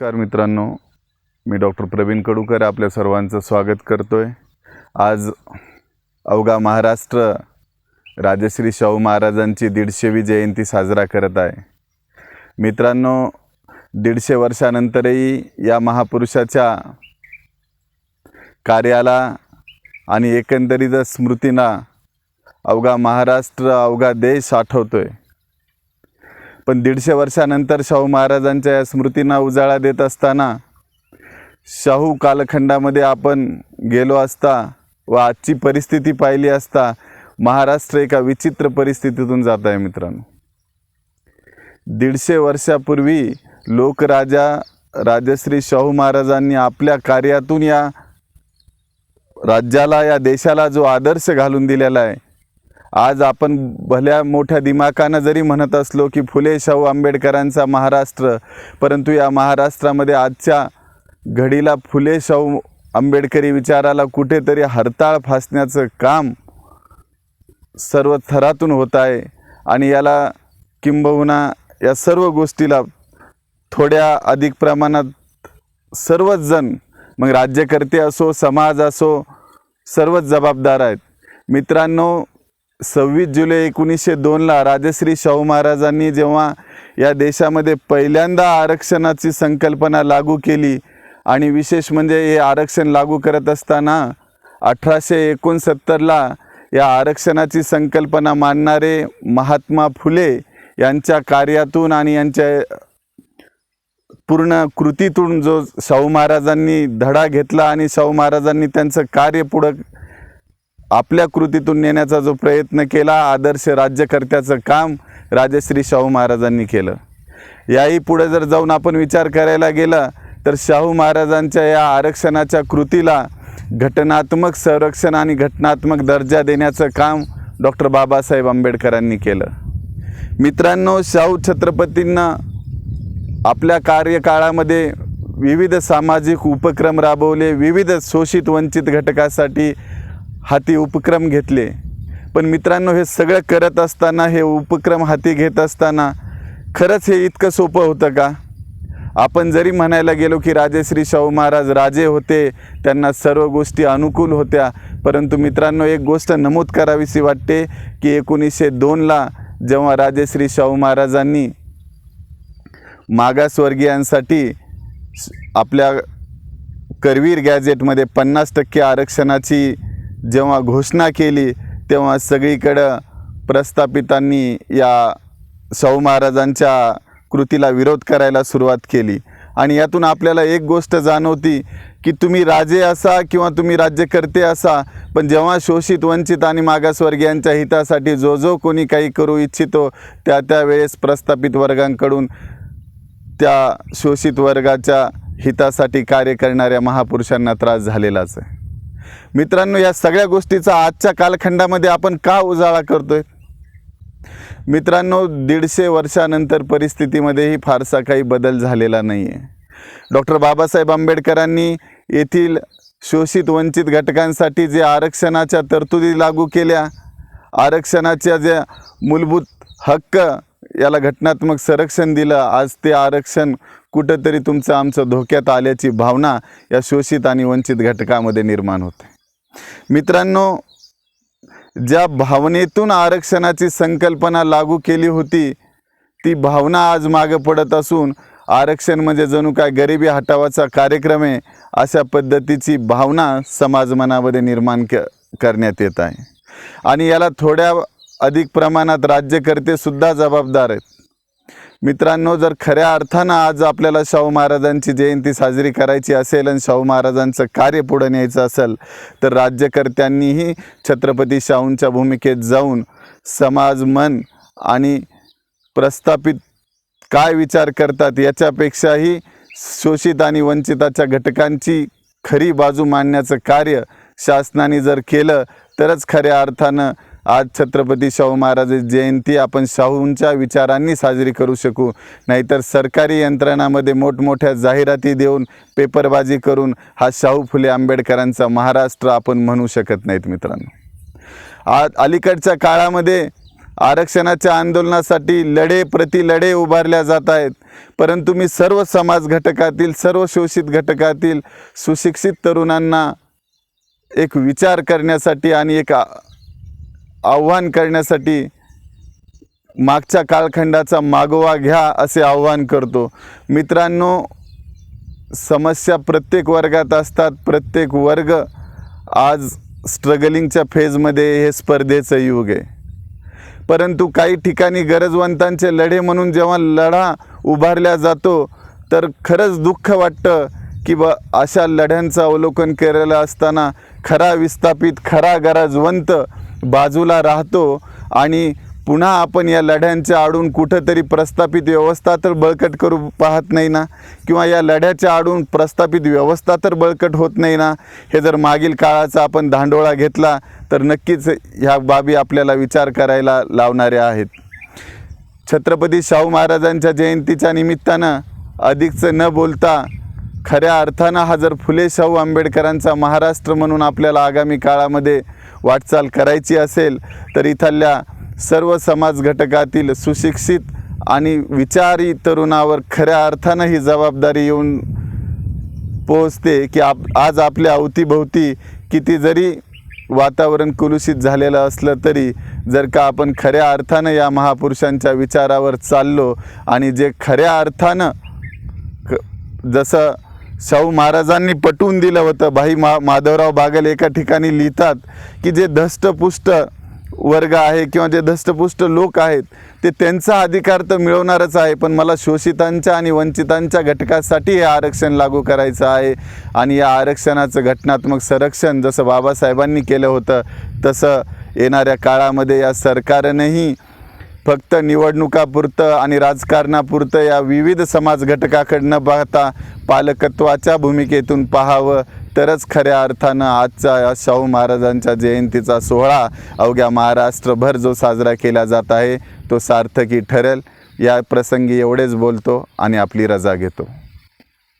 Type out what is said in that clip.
नमस्कार मित्रांनो. मी डॉक्टर प्रवीण कडूकर आपल्या सर्वांचं स्वागत करतो आहे आज अवघा महाराष्ट्र राजश्री शाहू महाराजांची दीडशेवी जयंती साजरा करत आहे. मित्रांनो दीडशे वर्षानंतरही या महापुरुषाच्या कार्याला आणि एकंदरीत स्मृतींना अवघा महाराष्ट्र अवघा देश आठवतो आहे पण दीडशे वर्षानंतर शाहू महाराजांच्या या स्मृतींना उजाळा देत असताना शाहू कालखंडामध्ये आपण गेलो असता व आजची परिस्थिती पाहिली असता महाराष्ट्र एका विचित्र परिस्थितीतून जात आहे मित्रांनो. दीडशे वर्षापूर्वी लोकराजा राजश्री शाहू महाराजांनी आपल्या कार्यातून या राज्याला या देशाला जो आदर्श घालून दिलेला आहे आज आपण भल्या मोठ्या दिमाकानं जरी म्हणत असलो की फुले शाहू आंबेडकरांचा महाराष्ट्र परंतु या महाराष्ट्रामध्ये आजच्या घडीला फुले शाहू आंबेडकरी विचाराला कुठेतरी हरताळ फासण्याचं काम सर्व थरातून होत आहे आणि याला किंबहुना या सर्व गोष्टीला थोड्या अधिक प्रमाणात सर्वच जण मग राज्यकर्ते असो समाज असो सर्वच जबाबदार आहेत. मित्रांनो सव्वीस जुलै एकोणीसशे दोनला राजश्री शाहू महाराजांनी जेव्हा या देशामध्ये पहिल्यांदा आरक्षणाची संकल्पना लागू केली आणि विशेष म्हणजे हे आरक्षण लागू करत असताना अठराशे एकोणसत्तरला या आरक्षणाची संकल्पना मांडणारे महात्मा फुले यांच्या कार्यातून आणि यांच्या पूर्ण कृतीतून जो शाहू महाराजांनी धडा घेतला आणि शाहू महाराजांनी त्यांचं कार्य पुढं आपल्या कृतीतून नेण्याचा जो प्रयत्न केला आदर्श राज्यकर्त्याचं काम राजश्री शाहू महाराजांनी केलं. याही पुढे जर जाऊन आपण विचार करायला गेला तर शाहू महाराजांच्या या आरक्षणाच्या कृतीला घटनात्मक संरक्षण आणि घटनात्मक दर्जा देण्याचं काम डॉक्टर बाबासाहेब आंबेडकरांनी केलं. मित्रांनो शाहू छत्रपतींना आपल्या कार्यकाळामध्ये विविध सामाजिक उपक्रम राबवले विविध शोषित वंचित घटकासाठी हाती उपक्रम घेतले. पण मित्रांनो हे सगळं करत असताना हे उपक्रम हाती घेत असताना खरंच हे इतकं सोपं होतं का? आपण जरी म्हणायला गेलो की राजेश्री शाहू महाराज राजे होते त्यांना सर्व गोष्टी अनुकूल होत्या परंतु मित्रांनो एक गोष्ट नमूद करावीशी वाटते की एकोणीसशे दोनला जेव्हा राजेश्री शाहू महाराजांनी मागासवर्गीयांसाठी आपल्या करवीर गॅजेटमध्ये पन्नास टक्के आरक्षणाची जेव्हा घोषणा केली तेव्हा सगळीकडं प्रस्थापितांनी या शाहू महाराजांच्या कृतीला विरोध करायला सुरुवात केली. आणि यातून आपल्याला एक गोष्ट जाणवती की तुम्ही राजे असा किंवा तुम्ही राज्यकर्ते असा पण जेव्हा शोषित वंचित आणि मागासवर्गीयांच्या हितासाठी जो जो कोणी काही करू इच्छितो त्या त्यावेळेस प्रस्थापित वर्गांकडून त्या शोषित वर्गाच्या हितासाठी कार्य करणाऱ्या महापुरुषांना त्रास झालेलाच आहे. मित्रांनो या सगळ्या गोष्टीचा आजच्या कालखंडामध्ये आपण का उजाळा करतोय? मित्रांनो दीडशे वर्षानंतर परिस्थितीमध्येही फारसा काही बदल झालेला नाही आहे डॉक्टर बाबासाहेब आंबेडकरांनी येथील शोषित वंचित घटकांसाठी जे आरक्षणाच्या तरतुदी लागू केल्या आरक्षणाच्या ज्या मूलभूत हक्क याला घटनात्मक संरक्षण दिलं आज ते आरक्षण कुठंतरी तुमचं आमचं धोक्यात आल्याची भावना या शोषित आणि वंचित घटकामध्ये निर्माण होते. मित्रांनो ज्या भावनेतून आरक्षणाची संकल्पना लागू केली होती ती भावना आज मागं पडत असून आरक्षण म्हणजे जणू काय गरिबी हटावाचा कार्यक्रम आहे अशा पद्धतीची भावना समाज मनामध्ये निर्माण क करण्यात येत आहे. आणि याला थोड्या अधिक प्रमाणात राज्यकर्ते सुद्धा जबाबदार आहेत. मित्रांनो जर खऱ्या अर्थानं आज आपल्याला शाहू महाराजांची जयंती साजरी करायची असेल आणि शाहू महाराजांचं कार्य पुढे न्यायचं असेल तर राज्यकर्त्यांनीही छत्रपती शाहूंच्या भूमिकेत जाऊन समाज मन आणि प्रस्थापित काय विचार करतात याच्यापेक्षाही शोषित आणि वंचिताच्या घटकांची खरी बाजू मांडण्याचं कार्य शासनाने जर केलं तरच खऱ्या अर्थानं आज छत्रपती शाहू महाराज जयंती आपण शाहूंच्या विचारांनी साजरी करू शकू. नाहीतर सरकारी यंत्रणामध्ये मोठमोठ्या जाहिराती देऊन पेपरबाजी करून हा शाहू फुले आंबेडकरांचा महाराष्ट्र आपण म्हणू शकत नाहीत मित्रांनो. आज अलीकडच्या काळामध्ये आरक्षणाच्या आंदोलनासाठी लढे प्रति लढे उभारल्या जात आहेत. परंतु मी सर्व समाज घटकातील सर्व शोषित घटकातील सुशिक्षित तरुणांना एक विचार करण्यासाठी आणि एक आव्हान करण्यासाठी मागच्या कालखंडाचा मागोवा घ्या असे आव्हान करतो. मित्रांनो समस्या प्रत्येक वर्गात असतात. प्रत्येक वर्ग आज स्ट्रगलिंगच्या फेजमध्ये हे स्पर्धेचं युग आहे. परंतु काही ठिकाणी गरजवंतांचे लढे म्हणून जेव्हा लढा उभारला जातो तर खरंच दुःख वाटतं की ब अशा लढ्यांचं अवलोकन केलेलं असताना खरा विस्थापित खरा गरजवंत बाजूला राहतो आणि पुन्हा आपण या लढ्यांच्या आडून कुठंतरी प्रस्थापित व्यवस्था तर बळकट करू पाहत नाही ना? किंवा या लढ्याच्या आडून प्रस्थापित व्यवस्था तर बळकट होत नाही ना? हे जर मागील काळाचा आपण धांडोळा घेतला तर नक्कीच ह्या बाबी आपल्याला विचार करायला लावणाऱ्या आहेत. छत्रपती शाहू महाराजांच्या जयंतीच्या निमित्तानं अधिकचं न बोलता खऱ्या अर्थानं हा जर फुले शाहू आंबेडकरांचा महाराष्ट्र म्हणून आपल्याला आगामी काळामध्ये वाटचाल करायची असेल तर इथल्या सर्व समाज घटकातील सुशिक्षित आणि विचारी तरुणावर खऱ्या अर्थानं ही जबाबदारी येऊन पोहोचते की आप आज आपल्या अवतीभोवती किती जरी वातावरण कुलुषित झालेलं असलं तरी जर का आपण खऱ्या अर्थानं या महापुरुषांच्या विचारावर चाललो आणि जे खऱ्या अर्थानं क- जसं शाहू महाराजांनी पटवून दिलं होतं. भाई मा माधवराव बागल एका ठिकाणी लिहितात की जे धष्टपुष्ट वर्ग आहे किंवा जे धष्टपुष्ट लोक आहेत ते त्यांचा अधिकार तर मिळवणारच आहे पण मला शोषितांच्या आणि वंचितांच्या घटकासाठी हे आरक्षण लागू करायचं आहे आणि या आरक्षणाचं घटनात्मक संरक्षण जसं बाबासाहेबांनी केलं होतं तसं येणाऱ्या काळामध्ये या सरकारनंही फक्त निवडणुकापुरतं आणि राजकारणापुरतं या विविध समाज घटकाकडनं पाहता पालकत्वाच्या भूमिकेतून पाहावं तरच खऱ्या अर्थानं आजचा या शाहू महाराजांच्या जयंतीचा सोहळा अवघ्या महाराष्ट्रभर जो साजरा केला जात आहे तो सार्थकी ठरेल. या प्रसंगी एवढेच बोलतो आणि आपली रजा घेतो.